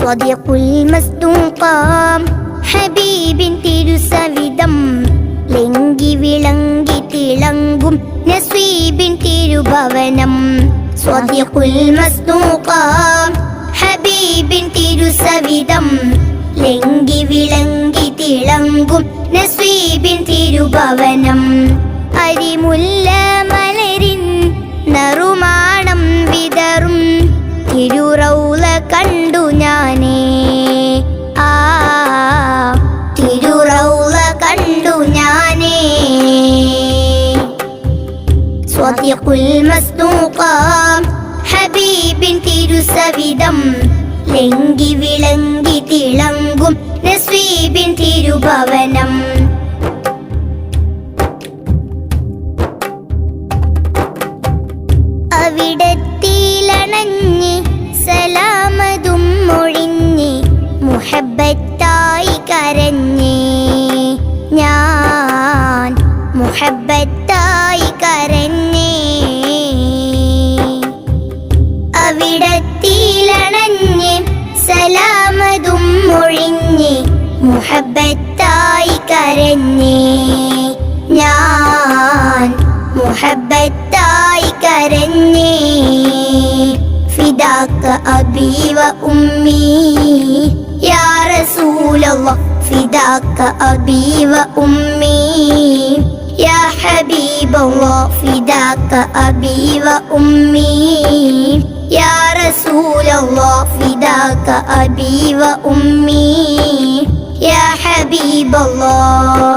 സ്വദിഖുൽ മസ്തൂഖാം ഹബീബിൻ തിരുസവിധം ലെങ്കി വിളങ്കി തിളങ്ങും നസീബിൻ തിരുഭവനം സ്വദിഖുൽ മസ്തൂഖാം ഹബീബിൻ തിരുസവിധം ലെങ്കി വിളങ്കി തിളങ്ങും നസീബിൻ തിരുഭവനം അരിമുല്ല സ്വദിഖുൽ മസ്തൂഖാം ഹബീബിൻ തിരുസവിധം ലെങ്കി വിളങ്കി തിളങ്ങും നസ്വീബിൻ തിരുഭവനം അവിടത്തിലണഞ്ഞ് സലാമതും മൊഴിഞ്ഞ് മുഹബത്തായി سلام دم ريني محبة تاي كرني. نعم، نان محبة تاي كرني. فداك أبي وأمي يا رسول الله. فداك أبي وأمي يا حبيب الله. فداك أبي وأمي. رسول الله. فداك أبي وأمي. يا حبيب الله.